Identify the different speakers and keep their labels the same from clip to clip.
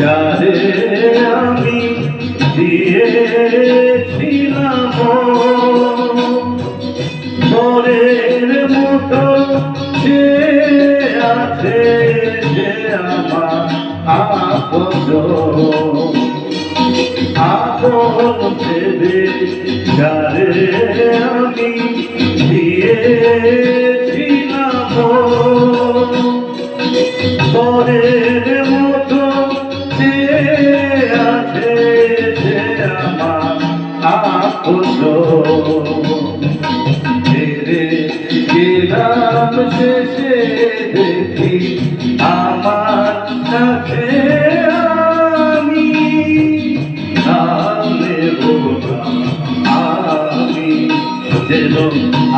Speaker 1: যারে আমি দিয়েছিলাম। মনের মতো সে আছে ভেবে যারে আমি দিয়েছিলাম। পরের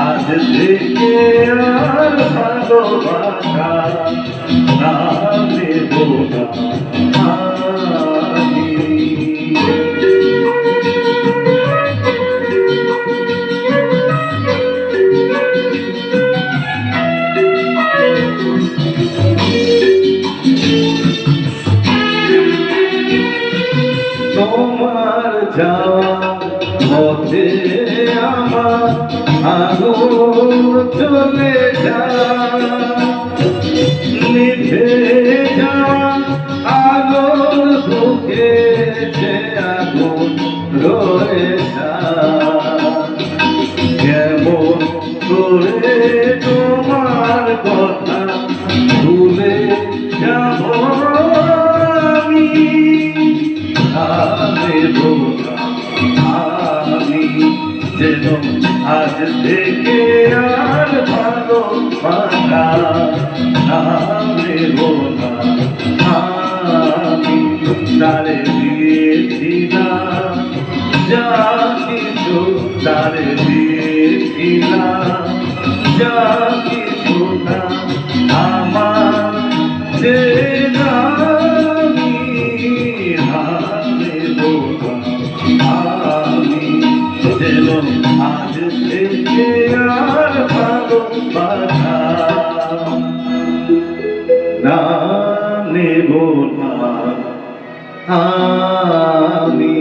Speaker 1: আজ থেকে আর ভালোবাসা যাওয়া পথে আমার আগুন চলে যা নিভে যাওয়া আলোর বুকে সে আগুন রয়ে যা কেমন করে তোমার কথা ভুলে যাব আমি আমি আমি যেন আজ থেকে আর ভালো পাতা নামে বোনা আমি তারে দিয়েছিলাম যা কিছু তারে দিয়েছিলাম যা আজ থেকে আর ভালোবাসা না নেব না। আমি